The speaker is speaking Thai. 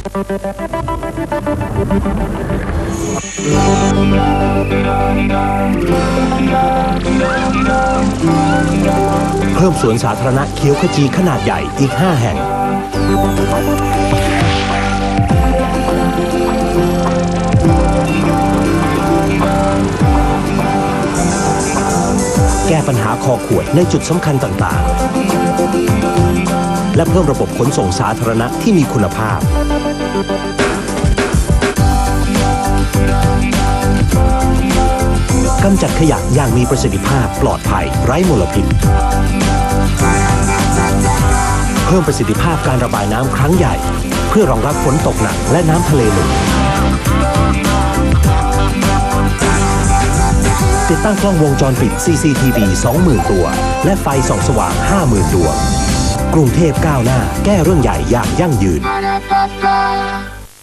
เพิ่มสวนสาธารณะเขียวขจีขนาดใหญ่อีก 5 แห่ง แก้ปัญหาคอขวดในจุดสำคัญต่างๆ และเพิ่มระบบขนส่งสาธารณะที่มีคุณภาพ กำจัดขยะอย่างมีประสิทธิภาพปลอดภัยไร้มลพิษ เพิ่มประสิทธิภาพการระบายน้ำครั้งใหญ่ เพื่อรองรับฝนตกหนักและน้ำทะเลหนุนติดตั้งกล้องวงจรปิด CCTV 20,000 ตัว และไฟส่องสว่าง 50,000 ดวง กรุงเทพก้าวหน้า แก้เรื่องใหญ่อย่างยั่งยืน